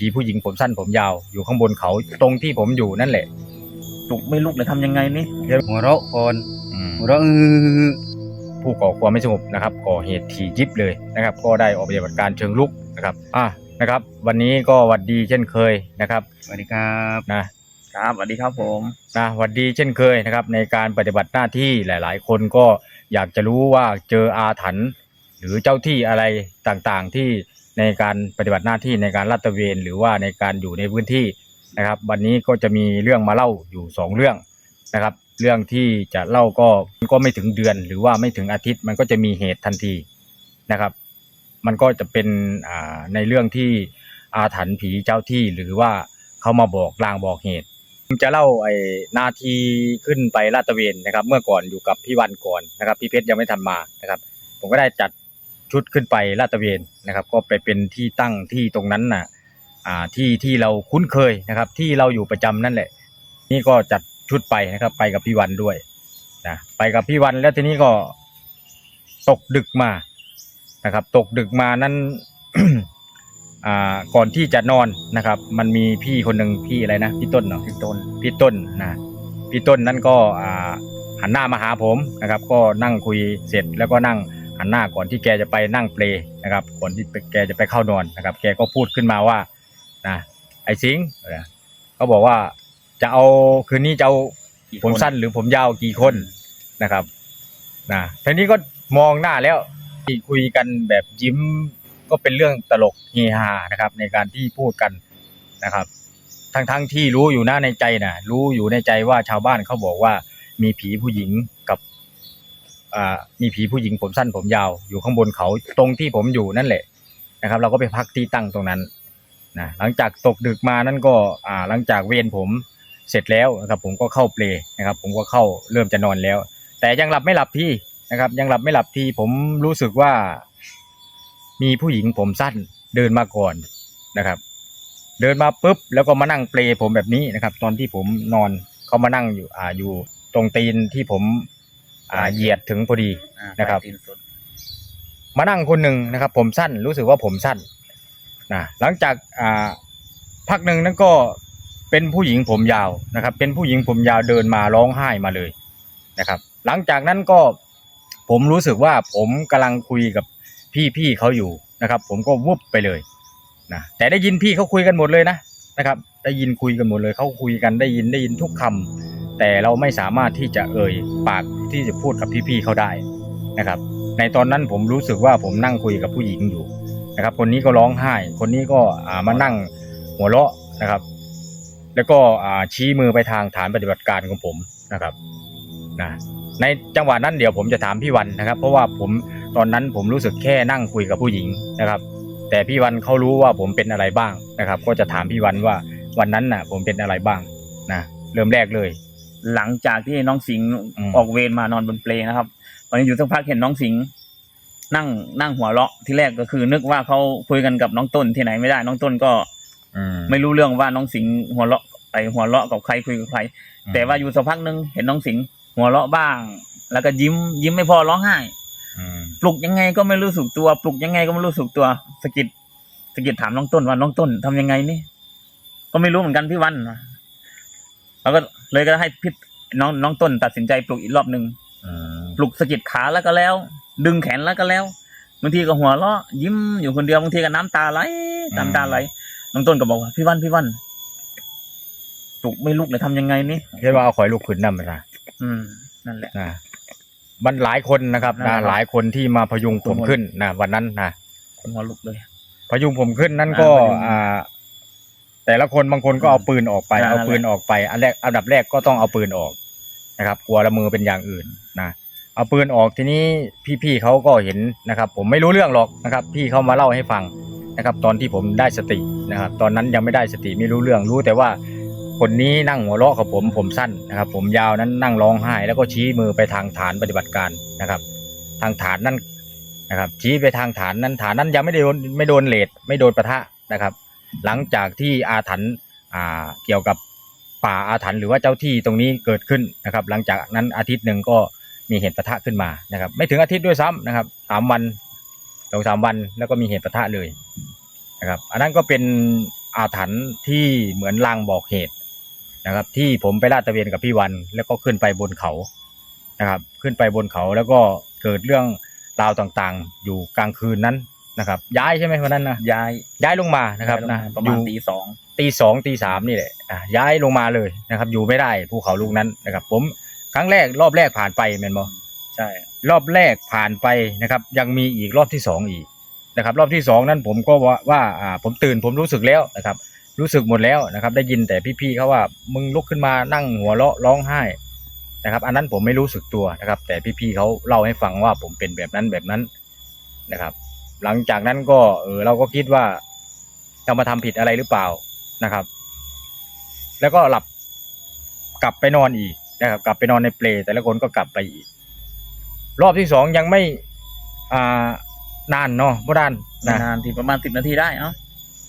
ผีผู้หญิงผมสั้นผมยาว อยู่ข้างบนเขาตรงที่ผมอยู่นั่นแหละปลุกไม่ลุกเลยทำยังไงนี่หัวเราะก่อนอืมหัวเราะอื้อผู้ก่อความไม่สงบนะครับ ก่อเหตุถี่ยิบเลยนะครับ ก็ได้ออกปฏิบัติการเชิงลุกนะครับอะนะครับ วันนี้ก็หวัดดีเช่นเคยนะครับสวัสดีครับนะ ครับสวัสดีครับผม นะหวัดดีเช่นเคยนะครับ ในการปฏิบัติหน้าที่หลาย ๆ คนก็อยากจะรู้ว่าเจออาถรรพ์หรือเจ้าที่อะไรต่างๆ ที่ ในการปฏิบัติหน้าที่ในการลาดตระเวน หรือว่าในการอยู่ในพื้นที่นะครับ วันนี้ก็จะมีเรื่องมาเล่าอยู่สองเรื่องนะครับ เรื่องที่จะเล่าก็ก็ไม่ถึงเดือน หรือว่าไม่ถึงอาทิตย์มันก็จะมีเหตุทันทีนะครับ มันก็จะเป็นอ่าในเรื่องที่อาถรรพ์ผีเจ้าที่หรือว่าเขามาบอกลางบอกเหตุผมจะเล่าไอ้นาทีขึ้นไปลาดตระเวนนะครับ เมื่อก่อนอยู่กับพี่วันก่อนนะครับพี่เพชรยังไม่ทันมานะครับ ผมก็ได้จัด ชุดขึ้นไปลาดตระเวนนะครับ ก็ไปเป็นที่ตั้งที่ตรงนั้นน่ะอ่าที่ที่เราคุ้นเคยนะครับ ที่เราอยู่ประจำนั่นแหละ นี่ก็จัดชุดไปนะครับ ไปกับพี่วันด้วยนะไปกับพี่วันแล้วทีนี้ก็ตกดึกมานะครับ ตกดึกมานั้นอ่าก่อนที่จะนอนนะครับ มันมีพี่คนหนึ่งพี่อะไรนะพี่ต้นเนาะพี่ต้นพี่ต้นนะพี่ต้นนั่นก็อ่าหันหน้ามาหาผมนะครับ ก็นั่งคุยเสร็จแล้วก็นั่ง หันหน้าก่อนที่แกจะไปนั่งเปลนะครับ ก่อนที่แกจะไปเข้านอนนะครับ แกก็พูดขึ้นมาว่านะไอ้สิงเขาบอกว่าจะเอาคืนนี้จะเอาผมสั้นหรือผมยาวกี่คนนะครับนะทีนี้ก็มองหน้าแล้วที่คุยกันแบบยิ้มก็เป็นเรื่องตลกเฮฮานะครับ ในการที่พูดกันนะครับ ทั้งทั้งที่รู้อยู่หนะในใจนะรู้อยู่ในใจว่าชาวบ้านเขาบอกว่ามีผีผู้หญิงกับ มีผีผู้หญิงผมสั้นผมยาว อยู่ข้างบนเขาตรงที่ผมอยู่นั่นแหละนะครับ เราก็ไปพักที่ตั้งตรงนั้นนะหลังจากตกดึกมานั่นก็หลังจากเวรผมเสร็จแล้วนะครับผมก็เข้าเปลนะครับ ผมก็เข้าเริ่มจะนอนแล้ว แต่ยังหลับไม่หลับที่นะครับ ยังหลับไม่หลับที่ผมรู้สึกว่า มีผู้หญิงผมสั้นเดินมาก่อนนะครับ เดินมาปุ๊บแล้วก็มานั่งเปลผมแบบนี้นะครับ ตอนที่ผมนอนเขามานั่งอยู่อ่าอยู่ตรงตีนที่ผม อ่าเหยียดถึงพอดีอ่านะครับปตีสุดมานั่งคนหนึ่งนะครับ ผมสั้นรู้สึกว่าผมสั้นนะหลังจากอ่าพักหนึ่งนั้นก็เป็นผู้หญิงผมยาวนะครับ เป็นผู้หญิงผมยาวเดินมาร้องไห้มาเลยนะครับ หลังจากนั้นก็ผมรู้สึกว่าผมกำลังคุยกับพี่ๆเขาอยู่นะครับ ผมก็วุบไปเลยนะแต่ได้ยินพี่เขาคุยกันหมดเลยนะนะครับ ได้ยินคุยกันหมดเลยเขาคุยกันได้ยินได้ยินทุกคำ แต่เราไม่สามารถที่จะเอ่ยปากที่จะพูดกับพี่ๆเขาได้นะครับ ในตอนนั้นผมรู้สึกว่าผมนั่งคุยกับผู้หญิงอยู่นะครับ คนนี้ก็ร้องไห้ คนนี้ก็อ่ามานั่งหัวเราะนะครับ แล้วก็อ่าชี้มือไปทางฐานปฏิบัติการของผมนะครับนะในจังหวะนั้นเดี๋ยวผมจะถามพี่วันนะครับ เพราะว่าผมตอนนั้นผมรู้สึกแค่นั่งคุยกับผู้หญิงนะครับ แต่พี่วันเขารู้ว่าผมเป็นอะไรบ้างนะครับ ก็จะถามพี่วันว่าวันนั้นน่ะ ผมเป็นอะไรบ้างนะเริ่มแรกเลย หลังจากที่น้องสิงห์อืม ออกเวรมานอนบนเปลนะครับตอนนี้อยู่สักพักเห็นน้องสิงห์นั่งนั่งหัวเราะที่แรกก็คือ นึกว่าเขาคุยกันกับน้องต้นที่ไหนไม่ได้ น้องต้นก็อืม ไม่รู้เรื่องว่าน้องสิงห์หัวเราะไปหัวเราะกับใครคุยกับใครแต่ว่าอยู่สักพักหนึ่งเห็นน้องสิงห์หัวเราะบ้าง แล้วก็ยิ้ม ยิ้มไม่พอร้องไห้ อืมปลุกยังไงก็ไม่รู้สึกตัว ปลุกยังไงก็ไม่รู้สึกตัวสะกิดสะกิดถามน้องต้นว่าน้องต้นทำยังไงนี่ ก็ไม่รู้เหมือนกันพี่วัน แล้วก็เลยก็ให้พี่น้องน้องต้นตัดสินใจปลุกอีกรอบหนึ่งอืมปลุกสะกิดขาแล้วก็แล้ว ดึงแขนแล้วก็แล้วบางทีก็หัวเราะยิ้มอยู่คนเดียวบางทีก็น้ำตาไหลน้ำตาไหลน้องต้นก็บอกว่าพี่วันพี่วันปลุกไม่ลุกเลยทำยังไงนี่เรียกว่าเอาข่อยลูกขืนนำไปนะอืม นั่นแหละ นะมันหลายคนนะครับนั่นะนแหละครับ หลายคนที่มาพยุงผมขึ้นนะวันนั้นนะคนหัวลุกเลย พยุงผมขึ้นนั่นก็อ่าพยุงอ่า แต่ละคนบางคนก็เอาปืนออกไปนั่นแหละเอาปืนออกไป อันแรกอันดับแรกก็ต้องเอาปืนออกนะครับ กลัวละมือเป็นอย่างอื่นนะเอาปืนออกทีนี้พี่ๆเขาก็เห็นนะครับ ผมไม่รู้เรื่องหรอกนะครับ พี่เขามาเล่าให้ฟังนะครับ ตอนที่ผมได้สตินะครับ ตอนนั้นยังไม่ได้สติไม่รู้เรื่องรู้แต่ว่าคนนี้นั่งหัวเราะกับผมผมสั้นนะครับ ผมยาวนั้นนั่งร้องไห้แล้วก็ชี้มือไปทางฐานปฏิบัติการนะครับ ทางฐานนั้นนะครับ ชี้ไปทางฐานนั้นฐานนั้นยังไม่ได้โดนไม่โดนเลดไม่โดนปะทะนะครับ หลังจากที่อาถรรพ์อ่าเกี่ยวกับป่าอาถรรพ์หรือว่าเจ้าที่ตรงนี้เกิดขึ้นนะครับ หลังจากนั้นอาทิตย์หนึ่งก็มีเหตุปะทะขึ้นมานะครับ ไม่ถึงอาทิตย์ด้วยซ้ำนะครับสามวันสองสามวันแล้วก็มีเหตุปะทะเลยนะครับ อันนั้นก็เป็นอาถรรพ์ที่เหมือนลางบอกเหตุนะครับ ที่ผมไปลาดตระเวนกับพี่วัน แล้วก็ขึ้นไปบนเขานะครับ ขึ้นไปบนเขาแล้วก็เกิดเรื่องราวต่างๆ อยู่กลางคืนนั้น นะครับ ย้ายใช่ไหมวันนั้นนะย้ายย้ายลงมานะครับย้ายลงนะมาประมาณอยู่ตีสองตีสองตีสามนี่แหละอะย้ายลงมาเลยนะครับ อยู่ไม่ได้ภูเขาลูกนั้นนะครับ ผมครั้งแรกรอบแรกผ่านไปแมนบอใช่ รอบแรกผ่านไปนะครับ ยังมีอีกรอบที่สองอีกนะครับ รอบที่สองนั้นผมก็ว่าว่าอ่าผมตื่นผมรู้สึกแล้วนะครับ รู้สึกหมดแล้วนะครับ ได้ยินแต่พี่ๆเขาว่ามึงลุกขึ้นมานั่งหัวเราะร้องไห้นะครับ อันนั้นผมไม่รู้สึกตัวนะครับ แต่พี่ๆเขาเล่าให้ฟังว่าผมเป็นแบบนั้นแบบนั้นนะครับ หลังจากนั้นก็เออเราก็คิดว่าเรามาทำผิดอะไรหรือเปล่านะครับ แล้วก็หลับกลับไปนอนอีกนะครับ กลับไปนอนในเปลแต่ละคนก็กลับไปอีก รอบที่สองยังไม่อ่านานเนาะโบราณนะนานๆทีประมาณสิบนาทีได้เอ้า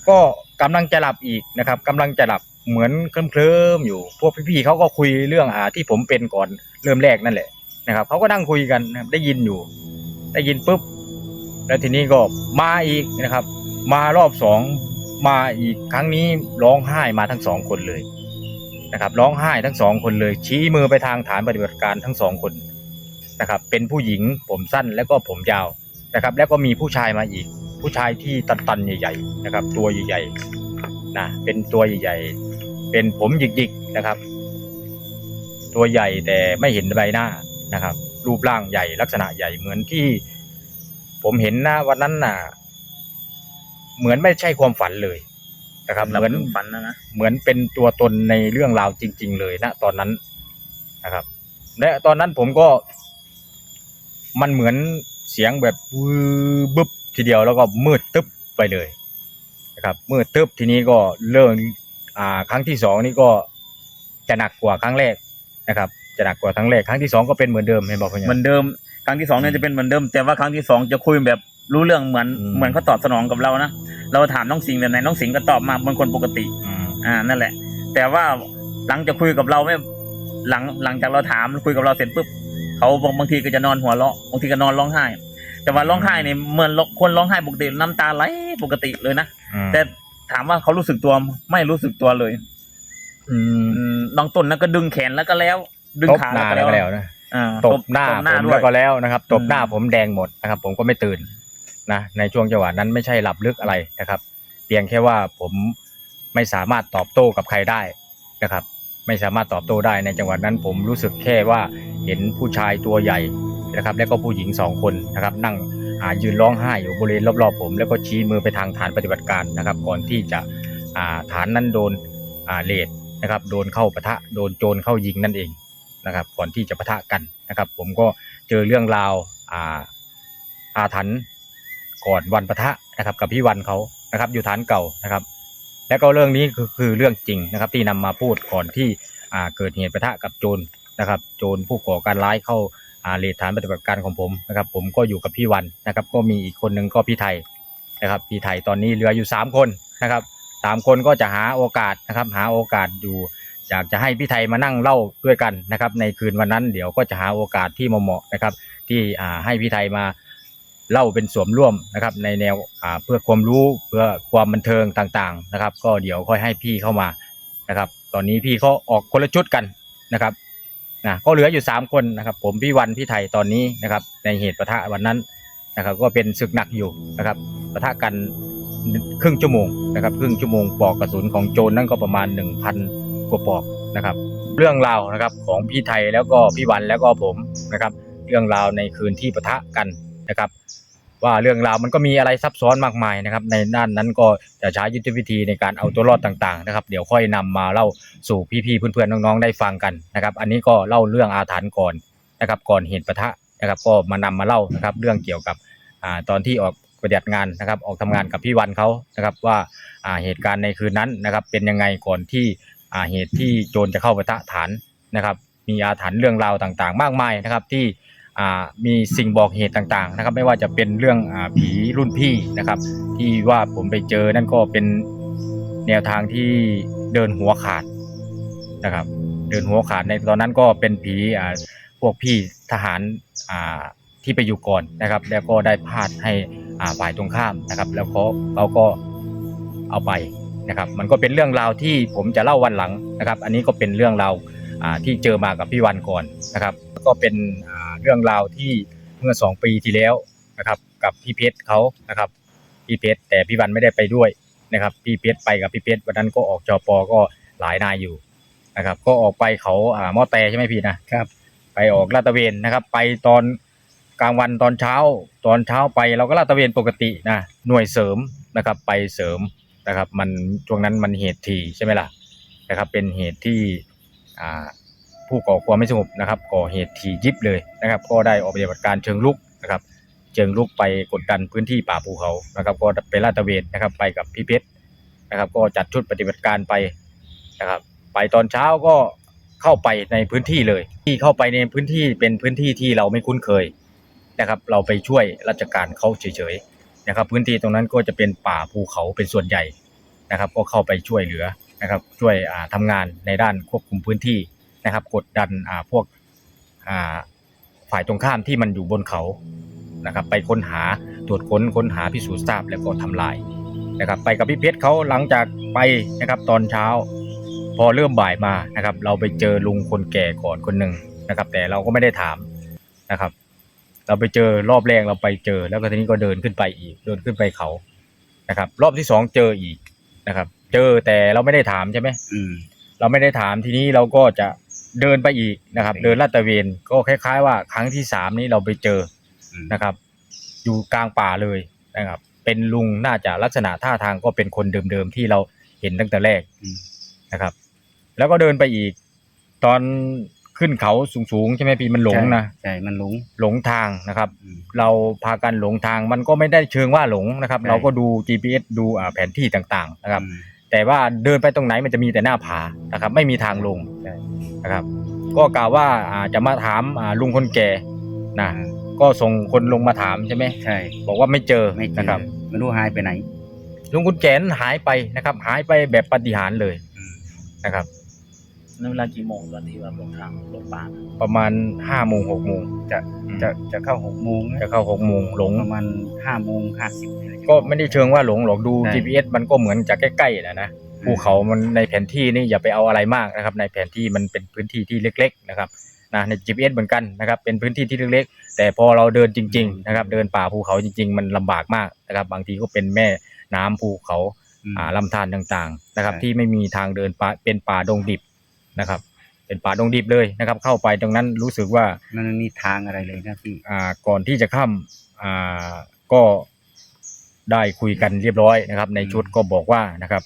ก็กำลังจะหลับอีกนะครับกำลังจะหลับเหมือนเคลิ้มๆอยู่ พวกพี่ๆเขาก็คุยเรื่องอ่าที่ผมเป็นก่อนเริ่มแรกนั่นแหละนะครับเขาก็นั่งคุยกันนะครับได้ยินอยู่ ได้ยินปุ๊บ แล้วทีนี้ก็มาอีกนะครับ มารอบสองมาอีกครั้งนี้ร้องไห้มาทั้งสองคนเลยนะครับร้องไห้ทั้งสองคนเลย ชี้มือไปทางฐานปฏิบัติการทั้งสองคนนะครับ เป็นผู้หญิงผมสั้นแล้วก็ผมยาวนะครับ แล้วก็มีผู้ชายมาอีก ผู้ชายที่ตันๆใหญ่ ๆ นะครับ ตัวใหญ่ๆนะเป็นตัวใหญ่ๆเป็นผมหยิกๆนะครับ ตัวใหญ่แต่ไม่เห็นใบหน้านะครับ รูปร่างใหญ่ลักษณะใหญ่เหมือนที่ ผมเห็นนะวันนั้นน่ะ เหมือนไม่ใช่ความฝันเลยนะครับหลับเหมือนฝันนะนะเหมือนเป็นตัวตนในเรื่องราวจริง ๆ เลยนะตอนนั้นนะครับและตอนนั้นผมก็ มันเหมือนเสียงแบบวืบบึบทีเดียวแล้วก็มืดตึ๊บไปเลยนะครับมืดตึ๊บทีนี้ก็เรื่องอ่าครั้งที่สองนี่ก็จะหนักกว่าครั้งแรกนะครับ จะหนักกว่าครั้งแรกครั้งที่สองก็เป็นเหมือนเดิมเห็นบอกคุณเหมือนเดิม ครั้งที่สองเนี่ยจะเป็นเหมือนเดิม แต่ว่าครั้งที่สองจะคุยแบบรู้เรื่องเหมือนอืม เหมือนเขาตอบสนองกับเรานะเราถามน้องสิงห์แบบไหนน้องสิงห์ก็ตอบมาเหมือนคนปกติ อืมอ่านั่นแหละ แต่ว่าหลังจากคุยกับเราไม่หลังหลังจากเราถามคุยกับเราเสร็จปุ๊บเขาบอกบางทีก็จะนอนหัวเราะบางทีก็นอนร้องไห้ แต่ว่าร้องไห้เนี่ยเหมือนคนร้องไห้ปกติน้ำตาไหลปกติเลยนะอืมแต่ถามว่าเขารู้สึกตัวไม่รู้สึกตัวเลยอืมอืมน้องต้นนั้นก็ดึงแขนแล้วก็แล้ว ดึงตบขาหน้าแล้วก็แล้วแล้วก็แล้วนะ อ่าตบหน้าตบหน้าผมด้วแล้ยวก็แล้วนะครับตบหน้าอืมผมแดงหมดนะครับ ผมก็ไม่ตื่นนะในช่วงจังหวะนั้นไม่ใช่หลับลึกอะไรนะครับ เพียงแค่ว่าผมไม่สามารถตอบโต้กับใครได้นะครับ ไม่สามารถตอบโต้ได้ในจังหวะนั้นผมรู้สึกแค่ว่าเห็นผู้ชายตัวใหญ่นะครับ แล้วก็ผู้หญิงสองคนนะครับ นั่งอ่ายืนร้องไห้อยู่บริเวณรอบๆผม แล้วก็ชี้มือไปทางฐานปฏิบัติการนะครับ ก่อนที่จะอ่าฐานนั้นโดนอ่าเลดนะครับ โดนเข้าปะทะโดนโจรเข้ายิงนั่นเอง นะครับ ก่อนที่จะปะทะกันนะครับ ผมก็เจอเรื่องราวอ่าอาถรรพ์ก่อนวันปะทะนะครับ กับพี่วันเขานะครับ อยู่ฐานเก่านะครับ แล้วก็เรื่องนี้คือคือเรื่องจริงนะครับ ที่นำมาพูดก่อนที่อ่าเกิดเหตุปะทะกับโจรนะครับ โจรผู้ก่อการร้ายเข้าอ่าเลทฐานปฏิบัติการของผมนะครับ ผมก็อยู่กับพี่วันนะครับ ก็มีอีกคนหนึ่งก็พี่ไทยนะครับ พี่ไทยตอนนี้เหลืออยู่สามคนนะครับสามคนก็จะหาโอกาสนะครับ หาโอกาสอยู่ อยากจะให้พี่ไทยมานั่งเล่าด้วยกันนะครับ ในคืนวันนั้นเดี๋ยวก็จะหาโอกาสที่เหมาะๆนะครับ ที่ให้พี่ไทยมาเล่าเป็นสวมร่วมนะครับ ในแนวเพื่อความรู้เพื่อความบันเทิงต่างๆนะครับ ก็เดี๋ยวค่อยให้พี่เข้ามานะครับ ตอนนี้พี่เขาออกคนละชุดกันนะครับนะก็เหลืออยู่ 3 คนนะครับ ผมพี่วันพี่ไทยตอนนี้นะครับ ในเหตุประทะวันนั้นนะครับ ก็เป็นศึกหนักอยู่นะครับประทะกันครึ่งชั่วโมงนะครับ ครึ่งชั่วโมงปอกกระสุนของโจรนั่นก็ประมาณ 1,000 กกอกนะครับ เรื่องราวนะครับของพี่ไทยแล้วก็พี่วันแล้วก็ผมนะครับ เรื่องราวในคืนที่ปะทะกันนะครับ ว่าเรื่องราวมันก็มีอะไรซับซ้อนมากมายนะครับ ในด้านนั้นก็จะใช้ยุทธวิธีในการเอาตัวรอดต่างๆนะครับ เดี๋ยวค่อยนำมาเล่าสู่พี่ๆเพื่อนๆน้องๆได้ฟังกันนะครับ อันนี้ก็เล่าเรื่องอาถรรพ์ก่อนนะครับ ก่อนเหตุปะทะนะครับ ก็มานำมาเล่านะครับ เรื่องเกี่ยวกับอตอนที่ออกปฏิบัติงานนะครับ ออกทำงานกับพี่วันเขานะครับว่าเหตุการณ์ในคืนนั้นนะครับ เป็นยังไงก่อนที่ อ่าเหตุที่โจรจะเข้าปะทะฐานนะครับ มีอาถรรพ์เรื่องราวต่างๆ มากมายนะครับ ที่อ่ามีสิ่งบอกเหตุต่างๆนะครับ ไม่ว่าจะเป็นเรื่องอ่าผีรุ่นพี่นะครับ ที่ว่าผมไปเจอนั่นก็เป็นแนวทางที่เดินหัวขาดนะครับ เดินหัวขาดในตอนนั้นก็เป็นผีอ่าพวกพี่ทหารอ่าที่ไปอยู่ก่อนนะครับ แล้วก็ได้พาดให้อ่าฝ่ายตรงข้ามนะครับ แล้วเขาเขาก็เอาไป นะครับ มันก็เป็นเรื่องราวที่ผมจะเล่าวันหลังนะครับ อันนี้ก็เป็นเรื่องราวอ่าที่เจอมากับพี่วันก่อนนะครับแล้วก็เป็นอ่าเรื่องราวที่เมื่อสองปีที่แล้วนะครับ กับพี่เพชรเขานะครับพี่เพชรแต่พี่วันไม่ได้ไปด้วยนะครับพี่เพชรไปกับพี่เพชรวันนั้นก็ออกจอปอก็หลายนายอยู่นะครับ ก็ออกไปเขาอ่ามอแต่ใช่ไหมพี่นะครับ ไปออกลาดตระเวนนะครับ ไปตอนกลางวันตอนเช้า ตอนเช้าไปเราก็ลาดตระเวนปกตินะหน่วยเสริมนะครับ ไปเสริม นะครับ มันช่วงนั้นมันเหตุทีใช่ไหมล่ะนะครับ เป็นเหตุที่ผู้ก่อความไม่สงบนะครับ ก่อเหตุทียิบเลยนะครับ ก็ได้ออกปฏิบัติการเชิงลุกนะครับเชิงลุกไปกดดันพื้นที่ป่าภูเขานะครับ ก็ไปลาดตระเวนนะครับ ไปกับพี่เพชรนะครับ ก็จัดชุดปฏิบัติการไปนะครับ ไปตอนเช้าก็เข้าไปในพื้นที่เลย ที่เข้าไปในพื้นที่เป็นพื้นที่ที่เราไม่คุ้นเคยนะครับ เราไปช่วยราชการเขาเฉยๆ นะครับ พื้นที่ตรงนั้นก็จะเป็นป่าภูเขาเป็นส่วนใหญ่นะครับ ก็เข้าไปช่วยเหลือนะครับ ช่วยอ่าทำงานในด้านควบคุมพื้นที่นะครับ กดดันพวกฝ่ายตรงข้ามที่มันอยู่บนเขานะครับ ไปค้นหาตรวจค้นค้นหาพิสูจน์ทราบแล้วก็ทำลายนะครับ ไปกับพี่เพชรเขาหลังจากไปนะครับตอนเช้า พอเริ่มบ่ายมานะครับ เราไปเจอลุงคนแก่ก่อนคนหนึ่งนะครับ แต่เราก็ไม่ได้ถามนะครับ เราไปเจอรอบแรกเราไปเจอ แล้วก็ทีนี้ก็เดินขึ้นไปอีก เดินขึ้นไปเขานะครับ รอบที่สองเจออีกนะครับ เจอแต่เราไม่ได้ถามใช่ไหมอืม เราไม่ได้ถามทีนี้เราก็จะเดินไปอีกนะครับโอเคเดินลาดตระเวนก็คล้าย ๆ ว่าครั้งที่สามนี้เราไปเจออืม นะครับ อยู่กลางป่าเลยนะครับ เป็นลุงน่าจะลักษณะท่าทางก็เป็นคนเดิมๆที่เราเห็นตั้งแต่แรก อืม นะครับแล้วก็เดินไปอีก ตอน ขึ้นเขาสูงๆใช่ไหมพี่มันหลงนะใช่มันหลงหลงทางนะครับ อืม เราพากันหลงทางมันก็ไม่ได้เชิงว่าหลงนะครับ ใช่ เราก็ดู GPS ดูอ่าแผนที่ต่างๆนะครับ อืม แต่ว่าเดินไปตรงไหนมันจะมีแต่หน้าผานะครับ ไม่มีทางลงใช่ นะครับ ก็กล่าวว่าอ่าจะมาถามอ่าลุงคนแก่นะอ่าก็ส่งคนลงมาถามใช่ไหมใช่บอกว่าไม่เจอไม่เจอนะครับ ไม่รู้หายไปไหนลุงคุณแก่นหายไปนะครับ หายไปแบบปาฏิหารย์เลยอืมนะครับ ในเวลากี่โมงตอนที่ว่าลงทางลงป่าประมาณห้าโมงหกโมงจะจะจะเข้าหกโมงนะจะเข้าหกโมงหลงประมาณห้าโมงห้าสิบก็ไม่ได้เชิงว่าหลงหรอกดูใช่ GPS มันก็เหมือนจะใกล้ๆนะนะภูเขามันในแผนที่นี่อย่าไปเอาอะไรมากนะครับ ในแผนที่มันเป็นพื้นที่ที่เล็ก ๆ นะครับนะใน GPS เหมือนกันนะครับ เป็นพื้นที่ที่เล็กๆแต่พอเราเดินจริง ๆ นะครับ เดินป่าภูเขาจริง ๆ มันลำบากมากนะครับ บางทีก็เป็นแม่น้ำภูเขามอ่าลำธารต่างๆ นะครับใช่ที่ไม่มีทางเดินป่าเป็นป่าดงดิบ นะครับ เป็นป่าดงดิบเลยนะครับ เข้าไปตรงนั้นรู้สึกว่ามันไม่มีทางอะไรเลยนะพี่อ่าก่อนที่จะข้ามอ่าก็ได้คุยกันเรียบร้อยนะครับ ในชุดก็บอกว่านะครับ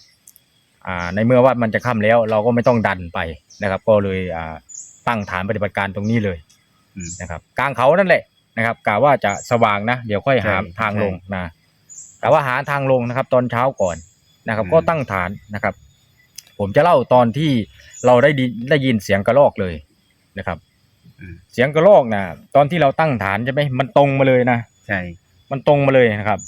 อ่าในเมื่อว่ามันจะข้ามแล้วเราก็ไม่ต้องดันไปนะครับ ก็เลยอ่าตั้งฐานปฏิบัติการตรงนี้เลยอืมนะครับ กลางเขานั่นแหละนะครับกะว่าจะสว่างนะ เดี๋ยวค่อยหาใช่ทางใช่ลงนะแต่ว่าหาทางลงนะครับ ตอนเช้าก่อนนะครับอืมก็ตั้งฐานนะครับ ผมจะเล่าตอนที่เราได้ดิได้ยินเสียงกระรอกเลยนะครับอืมเสียงกระรอกนะตอนที่เราตั้งฐานใช่ไหมมันตรงมาเลยนะใช่ มันตรงมาเลยนะครับ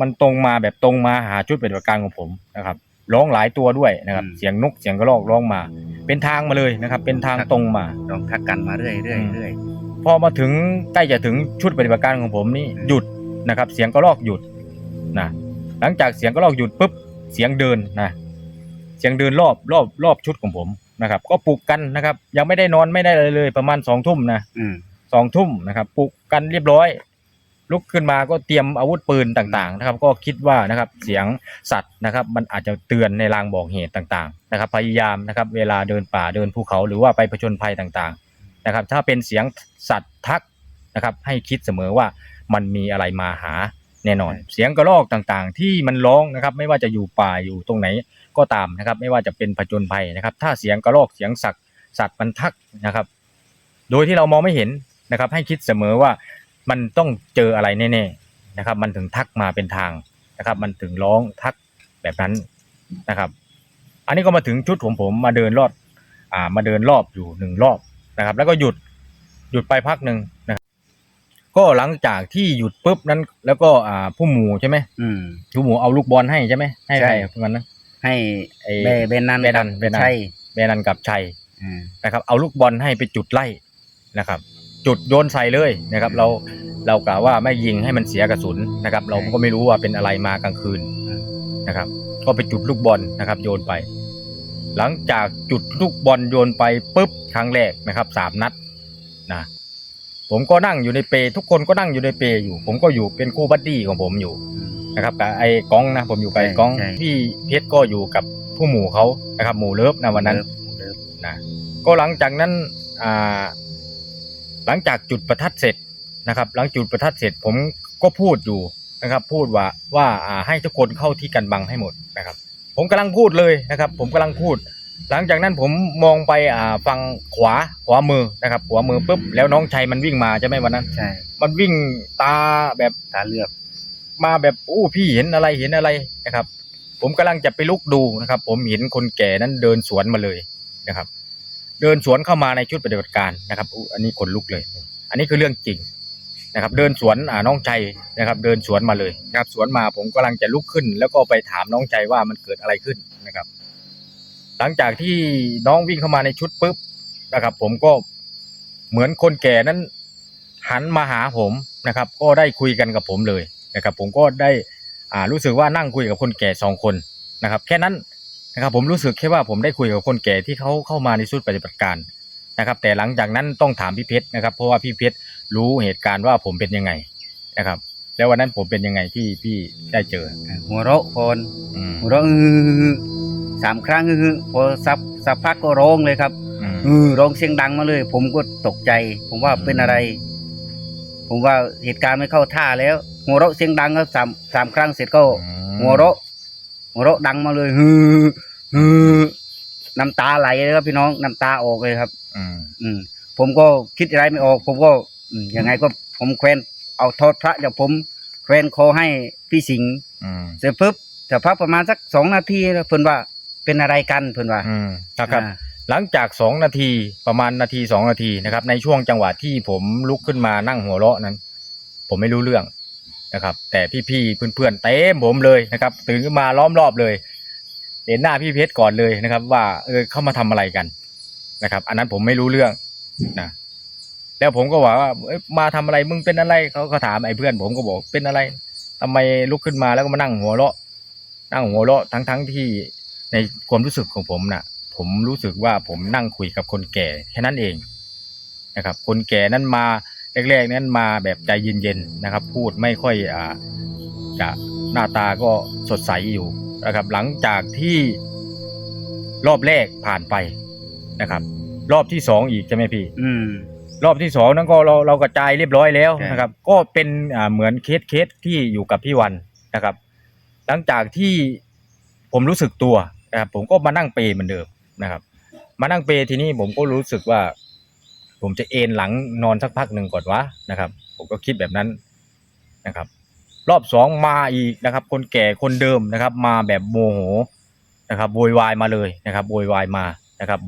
มันตรงมาแบบตรงมาหาชุดปฏิบัติการของผมนะครับร้องหลายตัวด้วยนะครับ เสียงนกเสียงกระรอกร้องมา เป็นทางมาเลยนะครับ เป็นทางตรงมาลองทักกันมาเรื่อยเรื่อยเรื่อยพอมาถึงใกล้จะถึงชุดปฏิบัติการของผมนี่อืมหยุดนะครับ เสียงกระรอกหยุดนะหลังจากเสียงกระรอกหยุดปุ๊บเสียงเดินนะเสียงเดินรอบรอบรอบชุดของผมนะครับ ก็ปลุกกันนะครับ ยังไม่ได้นอนไม่ได้อะไรเลย ประมาณสองทุ่มนะอืม สองทุ่มนะครับปลุกกันเรียบร้อย ลุกขึ้นมาก็เตรียมอาวุธปืนต่างๆ นะครับ ก็คิดว่านะครับเสียงสัตว์นะครับ มันอาจจะเตือนในรางบอกเหตุต่างๆ นะครับ พยายามนะครับ เวลาเดินป่าเดินภูเขาหรือว่าไปผจญภัยต่างๆ นะครับ ถ้าเป็นเสียงสัตว์ทักนะครับ ให้คิดเสมอว่ามันมีอะไรมาหาแน่นอน เสียงกระรอกต่างๆ ที่มันร้องนะครับ ไม่ว่าจะอยู่ป่าอยู่ตรงไหน ก็ตามนะครับ ไม่ว่าจะเป็นผจญภัยนะครับ ถ้าเสียงกระรอกเสียงสัตว์สัตว์มันทักนะครับ โดยที่เรามองไม่เห็นนะครับ ให้คิดเสมอว่ามันต้องเจออะไรแน่ๆนะครับ มันถึงทักมาเป็นทางนะครับ มันถึงร้องทักแบบนั้นนะครับ อันนี้ก็มาถึงชุดของผมมาเดินรอบอ่ามาเดินรอบอยู่หนึ่งรอบนะครับ แล้วก็หยุดหยุดไปพักหนึ่งนะครับก็หลังจากที่หยุดปุ๊บนั้น แล้วก็อ่าผู้หมู่ใช่ไหมอืมผู้หมู่เอาลูกบอลให้ใช่ไหมให้ใช่ใครพวกนั้นนะ ให้ไอ้เบเบนนันเบนันเบนัน ใช่เบนันกับชัยอืมนะครับ เอาลูกบอลให้ไปจุดไล่นะครับ จุดโยนใส่เลยนะครับ เราเรากล่าวว่าไม่ยิงให้มันเสียกระสุนนะครับ เราก็ไม่รู้ว่าเป็นอะไรมากลางคืนอืมนะครับแก็ไปจุดลูกบอลนะครับ โยนไป หลังจากจุดลูกบอลโยนไปปุ๊บครั้งแรกนะครับสามนัดนะผมก็นั่งอยู่ในเปรทุกคนก็นั่งอยู่ในเปรอยู่ ผมก็อยู่เป็นคู่บัดดี้ของผมอยู่ นะครับกับไอ้ก้องนะผมอยู่กับไอ้ก้องใช่ พี่เพชรก็อยู่กับผู้หมู่เขานะครับหมู่เลิฟนะวันนั้น เลิฟนะก็หลังจากนั้นอ่าหลังจากจุดประทัดเสร็จนะครับ หลังจุดประทัดเสร็จผมก็พูดอยู่นะครับ พูดว่าว่าอ่าให้ทุกคนเข้าที่กันบังให้หมดนะครับ ผมกำลังพูดเลยนะครับ ผมกำลังพูด หลังจากนั้นผมมองไปอ่าฝั่งขวาขวามือนะครับขวามือปุ๊บแล้วน้องชัยมันวิ่งมาใช่ไหมวันนั้น ใช่มันวิ่งตาแบบตาเลือก มาแบบอู้พี่เห็นอะไรเห็นอะไรนะครับ ผมกำลังจะไปลุกดูนะครับ ผมเห็นคนแก่นั้นเดินสวนมาเลยนะครับ เดินสวนเข้ามาในชุดปฏิบัติการนะครับอู้อันนี้ขนลุกเลย อันนี้คือเรื่องจริงนะครับ เดินสวนอ่าน้องใจนะครับ เดินสวนมาเลยนะครับ สวนมาผมกำลังจะลุกขึ้น แล้วก็ไปถามน้องใจว่ามันเกิดอะไรขึ้นนะครับ หลังจากที่น้องวิ่งเข้ามาในชุดปุ๊บนะครับ ผมก็เหมือนคนแก่นั้นหันมาหาผมนะครับ ก็ได้คุยกันกับผมเลย นะครับผมก็ได้อ่ารู้สึกว่านั่งคุยกับคนแก่สองคนนะครับ แค่นั้นนะครับผมรู้สึกแค่ว่าผมได้คุยกับคนแก่ที่เขาเข้ามาในชุดปฏิบัติการนะครับ แต่หลังจากนั้นต้องถามพี่เพชรนะครับ เพราะว่าพี่เพชรรู้เหตุการณ์ว่าผมเป็นยังไงนะครับ แล้ววันนั้นผมเป็นยังไงที่พี่ได้เจอหัวเราะพนอืมหัวเราะอื้อสามครั้งอื้อพอสับสักพักก็ร้องเลยครับ อืมเออร้องเสียงดังมาเลย ผมก็ตกใจ ผมว่าอืม เป็นอะไร ผมว่าเหตุการณ์ไม่เข้าท่าแล้ว หัวเราะเสียงดังก็สามสามครั้งเสร็จก็หัวเราะหัวเราะดังมาเลยฮือฮือน้ำตาไหลเลยครับพี่น้องน้ำตาออกเลยครับ อืมอืมผมก็คิดอะไรไม่ออก ผมก็อืมยังไงก็ผมแควนเอาโทษพระจากผมแควนคอให้พี่สิงห์อืมเสร็จปุ๊บแต่พักประมาณสักสองนาทีแล้วเพิ่นว่าเป็นอะไรกันเพิ่นว่าอืมนะครับอ่าหลังจากสองนาทีประมาณนาทีสองนาทีนะครับ ในช่วงจังหวะที่ผมลุกขึ้นมานั่งหัวเราะนั้น ผมไม่รู้เรื่อง นะครับแต่พี่ๆเพื่อนๆเต็มผมเลยนะครับ ตื่นขึ้นมาล้อมรอบเลย เห็นหน้าพี่เพชรก่อนเลยนะครับ ว่าเออเข้ามาทำอะไรกันนะครับ อันนั้นผมไม่รู้เรื่องนะแล้วผมก็บอกว่ามาทำอะไรมึงเป็นอะไรเขาก็ถามไอ้เพื่อน ผมก็บอกเป็นอะไรทำไมลุกขึ้นมาแล้วก็มานั่งหัวเราะ นั่งหัวเราะทั้งๆที่ในความรู้สึกของผมน่ะ ผมรู้สึกว่าผมนั่งคุยกับคนแก่แค่นั้นเองนะครับ คนแก่นั้นมา แรกๆนั้นมาแบบใจเย็นๆนะครับ พูดไม่ค่อยอ่าจะหน้าตาก็สดใสอยู่นะครับ หลังจากที่รอบแรกผ่านไปนะครับ รอบที่สองอีกใช่ไหมพี่อืม รอบที่สองนั้นก็เราเรากระจายเรียบร้อยแล้วใช่ นะครับ ก็เป็นอ่าเหมือนเคสเคสที่อยู่กับพี่วันนะครับ หลังจากที่ผมรู้สึกตัวนะครับผมก็มานั่งเปรเหมือนเดิมนะครับ มานั่งเปรทีนี้ผมก็รู้สึกว่า ผมจะเอนหลังนอนสักพักหนึ่งก่อนวะนะครับ ผมก็คิดแบบนั้นนะครับ รอบสองมาอีกนะครับ คนแก่คนเดิมนะครับ มาแบบโมโหนะครับโวยวายมาเลยนะครับโวยวายมานะครับ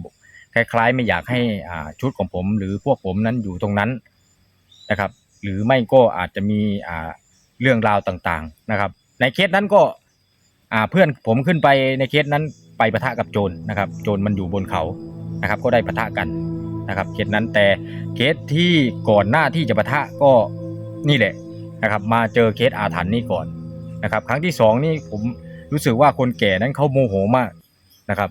คล้ายๆ ไม่อยากให้อ่าชุดของผม หรือพวกผมนั้นอยู่ตรงนั้นนะครับ หรือไม่ก็อาจจะมีอ่าเรื่องราวต่างๆนะครับ ในเคสนั้นก็อ่าเพื่อนผมขึ้นไปในเคสนั้นไปปะทะกับโจรนะครับ โจรมันอยู่บนเขานะครับ ก็ได้ปะทะกัน นะครับเคสนั้นแต่เคสที่ก่อนหน้าที่จะปะทะก็นี่แหละนะครับมาเจอเคสอาถรรพ์นี่ก่อนนะครับ ครั้งที่สองนี่ผมรู้สึกว่าคนแก่นั้นเขาโมโหมากนะครับ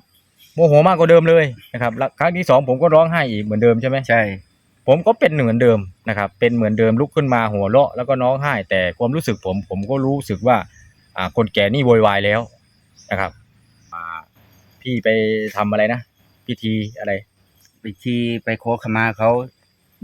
โมโหมากกว่าเดิมเลยนะครับแล้วครั้งที่สองผมก็ร้องไห้อีกเหมือนเดิมใช่ไหมใช่ ผมก็เป็นเหมือนเดิมนะครับ เป็นเหมือนเดิมลุกขึ้นมาหัวเราะแล้วก็น้องไห้ แต่ความรู้สึกผมผมก็รู้สึกว่าอ่าคนแก่นี่โวยวายแล้วนะครับอ่าพี่ไปทำอะไรนะ พิธีอะไร ไปชีไปขอขมาเขา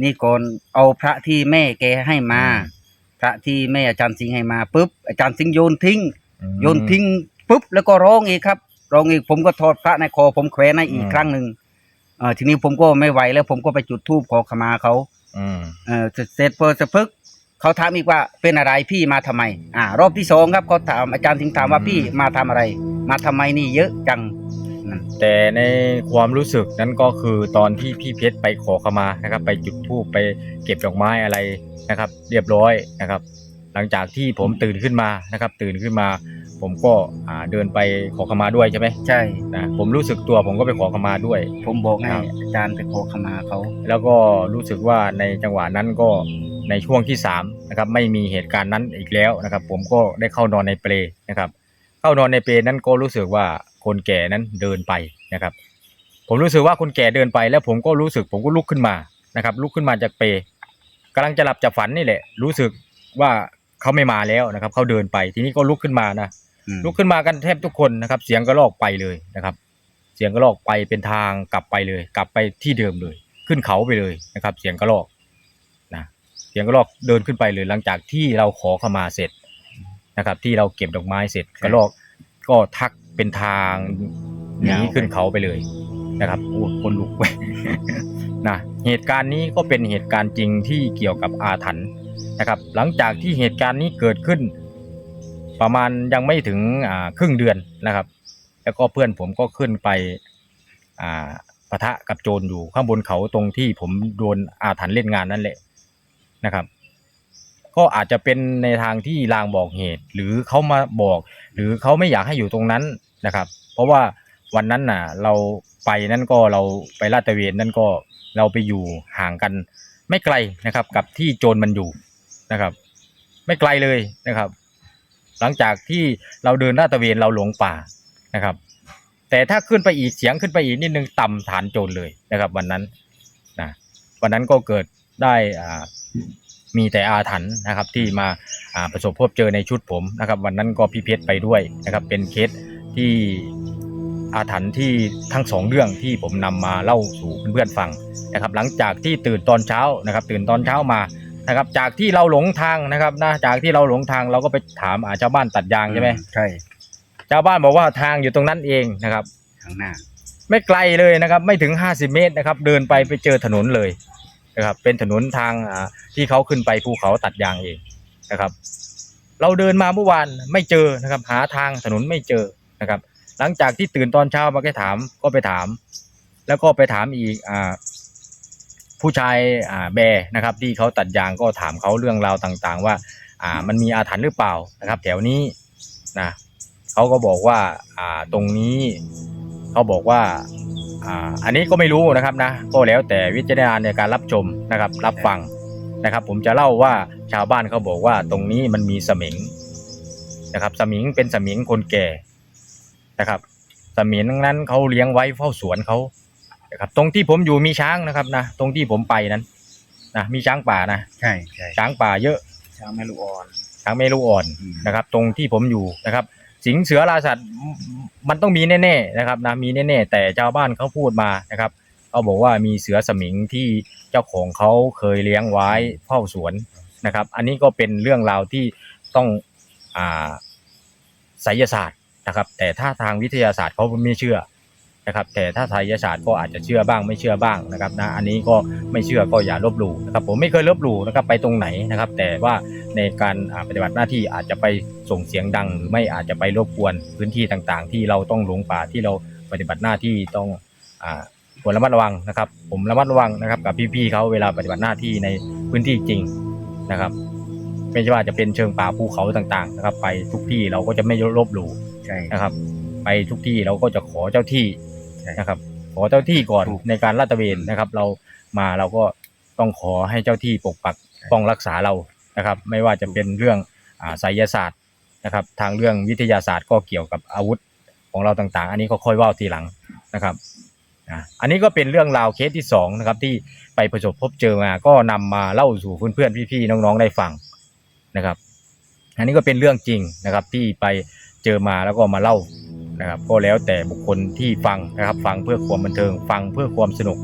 นี่ก่อนเอาพระที่แม่แกให้มาอืมพระที่แม่อาจารย์สิงห์ให้มาปุ๊บอาจารย์สิงห์โยนทิ้ง อืม โยนทิ้งปุ๊บแล้วก็ร้องอีกครับร้องอีกผมก็ถอดพระในคอผมแขวนให้อีกอืม ครั้งหนึ่งเออทีนี้ผมก็ไม่ไหวแล้วผมก็ไปจุดธูปขอขมาเขา อืม เออเสร็จเสร็จพอสักพักเขาถามอีกว่าเป็นอะไรพี่มาทำไม อ่ารอบที่สองครับเขาถามอาจารย์สิงห์ถามว่าพี่มาทำอะไร มาทำไมนี่เยอะจังนั่น แต่ในความรู้สึกนั้นก็คือตอนที่พี่เพชรไปขอขมานะครับ ไปจุดธูปไปเก็บดอกไม้อะไรนะครับ เรียบร้อยนะครับ หลังจากที่ผมตื่นขึ้นมานะครับ ตื่นขึ้นมา ผมก็อ่าเดินไปขอขมาด้วยใช่ไหมใช่ นะผมรู้สึกตัวผมก็ไปขอขมาด้วย ผมบอกให้ครับ อาจารย์ไปขอขมาเขา แล้วก็รู้สึกว่าในจังหวะนั้นก็ในช่วงที่สามนะครับไม่มีเหตุการณ์นั้นอีกแล้วนะครับ ผมก็ได้เข้านอนในเปลนะครับ เข้านอนในเปรนั้นก็รู้สึกว่า คนแก่นั้นเดินไปนะครับ ผมรู้สึกว่าคนแก่เดินไป แล้วผมก็รู้สึกผมก็ลุกขึ้นมานะครับ ลุกขึ้นมาจากเปรกำลังจะหลับจะฝันนี่แหละ รู้สึกว่าเขาไม่มาแล้วนะครับเขาเดินไปทีนี้ก็ลุกขึ้นมานะอืมลุกขึ้นมากันแทบทุกคนนะครับ เสียงกระลอกไปเลยนะครับ เสียงกระลอกไปเป็นทางกลับไปเลย กลับไปที่เดิมเลย ขึ้นเขาไปเลยนะครับ เสียงกระลอกนะเสียงกระลอกเดินขึ้นไปเลย หลังจากที่เราขอขมาเสร็จนะครับ ที่เราเก็บดอกไม้เสร็จกระลอกก็ทัก เป็นทางหนีขึ้นเขาไปเลยนะครับโอ้คนลุกไปนะเหตุการณ์นี้ก็เป็นเหตุการณ์จริงที่เกี่ยวกับอาถรรพ์นะครับ หลังจากที่เหตุการณ์นี้เกิดขึ้น ประมาณยังไม่ถึงครึ่งเดือนนะครับ แล้วก็เพื่อนผมก็ขึ้นไปปะทะกับโจรอยู่ข้างบนเขาตรงที่ผมโดนอาถรรพ์เล่นงานนั่นแหละนะครับ ก็อาจจะเป็นในทางที่ลางบอกเหตุ หรือเขามาบอก หรือเขาไม่อยากให้อยู่ตรงนั้นนะครับ เพราะว่าวันนั้นน่ะ เราไปนั่นก็เราไปลาดตระเวนนั่นก็เราไปอยู่ห่างกันไม่ไกลนะครับ กับที่โจรมันอยู่นะครับ ไม่ไกลเลยนะครับ หลังจากที่เราเดินลาดตระเวนเราหลงป่านะครับ แต่ถ้าขึ้นไปอีกเสียงขึ้นไปอีกนิดนึงต่ำฐานโจรเลยนะครับ วันนั้นนะวันนั้นก็เกิดได้อ่า มีแต่อาถรรพ์นะครับที่มาอ่าประสบพบเจอในชุดผมนะครับ วันนั้นก็พี่เพชรไปด้วยนะครับ เป็นเคสที่อาถรรพ์ที่ทั้งสองเรื่องที่ผมนำมาเล่าสู่เพื่อนๆฟังนะครับ หลังจากที่ตื่นตอนเช้านะครับ ตื่นตอนเช้ามานะครับ จากที่เราหลงทางนะครับนะจากที่เราหลงทางเราก็ไปถามอาชาวบ้านตัดยางใช่ไหมใช่ชาวบ้านบอกว่าทางอยู่ตรงนั้นเองนะครับข้างหน้า ไม่ไกลเลยนะครับ ไม่ถึง 50 เมตรนะครับ เดินไปไปเจอถนนเลย นะครับเป็นถนนทางที่เขาขึ้นไปภูเขาตัดยางเองนะครับ เราเดินมาเมื่อวานไม่เจอนะครับ หาทางถนนไม่เจอนะครับ หลังจากที่ตื่นตอนเช้ามาก็ถามก็ไปถาม แล้วก็ไปถามอีกอ่าผู้ชายอ่าแบร์นะครับ ที่เขาตัดยางก็ถามเขาเรื่องราวต่างๆ ว่าอ่ามันมีอาถรรพ์หรือเปล่านะครับ แถวนี้นะเขาก็บอกว่าอ่าตรงนี้ เขาบอกว่าอ่าอันนี้ก็ไม่รู้นะครับนะ ก็แล้วแต่วิจารณญาณในการรับชมนะครับ รับฟังนะครับ ผมจะเล่าว่าชาวบ้านเขาบอกว่าตรงนี้มันมีสมิงนะครับ สมิงเป็นสมิงคนแก่นะครับ สมิงนั้นเขาเลี้ยงไว้เฝ้าสวนเขานะครับ ตรงที่ผมอยู่มีช้างนะครับนะตรงที่ผมไปนั้นนะมีช้างป่านะใช่ใช่ช้างป่าเยอะช้างแม่ลูกอ่อนช้างเมลูอ่อนอืมนะครับ ตรงที่ผมอยู่นะครับ สิงเสือราสัตว์มันต้องมีแน่ๆนะครับนะมีแน่ๆแต่ชาวบ้านเขาพูดมานะครับเขาบอกว่ามีเสือสมิงที่เจ้าของเขาเคยเลี้ยงไว้เฝ้าสวนนะครับ อันนี้ก็เป็นเรื่องราวที่ต้องอ่าไสยศาสตร์นะครับ แต่ถ้าทางวิทยาศาสตร์เขาไม่เชื่อ นะครับแต่ถ้าไสยศาสตร์ก็อาจจะเชื่อบ้างไม่เชื่อบ้างนะครับนะอันนี้ก็ไม่เชื่อก็อย่าลบหลู่นะครับผมไม่เคยลบหลู่นะครับไปตรงไหนนะครับ แต่ว่าในการปฏิบัติหน้าที่อาจจะไปส่งเสียงดัง หรือไม่อาจจะไปรบกวนพื้นที่ต่างๆ ที่เราต้องหลงป่าที่เราปฏิบัติหน้าที่ต้องอ่าควรระมัดระวังนะครับ ผมระมัดระวังนะครับ กับพี่ๆเขาเวลาปฏิบัติหน้าที่ในพื้นที่จริงนะครับไม่ใช่ว่าจะเป็นเชิงป่าภูเขาต่างๆนะครับ ไปทุกที่เราก็จะไม่ลบหลู่ใช่นะครับ ไปทุกที่เราก็จะขอเจ้าที่ ใช่นะครับ ขอเจ้าที่ก่อนถูกในการลาดตระเวนนะครับ เรามาเราก็ต้องขอให้เจ้าที่ปกปักป้องรักษาเรานะครับ ไม่ว่าจะเป็นเรื่องอ่าไสยศาสตร์นะครับ ทางเรื่องวิทยาศาสตร์ก็เกี่ยวกับอาวุธของเราต่าง ๆ อันนี้ก็ค่อยเว่าทีหลังนะครับอะอันนี้ก็เป็นเรื่องราวเคสที่สองนะครับ ที่ไปประสบพบเจอมาก็นำมาเล่าสู่เพื่อนๆพี่ๆน้องๆได้ฟังนะครับ อันนี้ก็เป็นเรื่องจริงนะครับที่ไปเจอมาแล้วก็มาเล่า นะครับ ก็แล้วแต่บุคคลที่ฟังนะครับ ฟังเพื่อความบันเทิง ฟังเพื่อความสนุก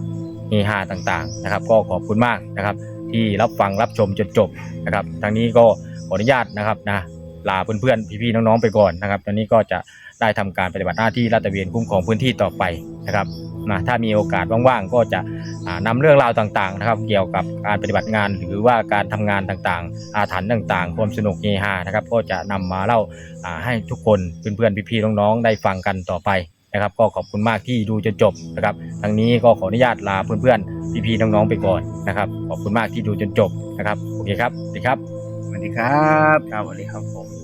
เฮฮาต่างๆนะครับ ก็ขอบคุณมากนะครับ ที่รับฟังรับชมจนจบนะครับทางนี้ก็ขออนุญาตนะครับนะลาเพื่อนๆพี่ๆน้องๆไปก่อนนะครับตอนนี้ก็จะได้ทำการปฏิบัติหน้าที่ลาดตระเวนคุ้มครองพื้นที่ต่อไปนะครับ นะถ้ามีโอกาสว่างๆก็จะอ่านำเรื่องราวต่างๆนะครับ เกี่ยวกับการปฏิบัติงานหรือว่าการทำงานต่างๆ อาถรรพ์ต่างๆ ความสนุกเฮฮานะครับ ก็จะนำมาเล่าอ่าให้ทุกคนเพื่อนๆพี่ๆน้องๆได้ฟังกันต่อไปนะครับ ก็ขอบคุณมากที่ดูจนจบนะครับทางนี้ก็ขออนุญาตลาเพื่อนๆพี่ๆน้องๆไปก่อนนะครับขอบคุณมากที่ดูจนจบนะครับโอเคครับสวัสดีครับสวัสดีครับครับสวัสดีครับผม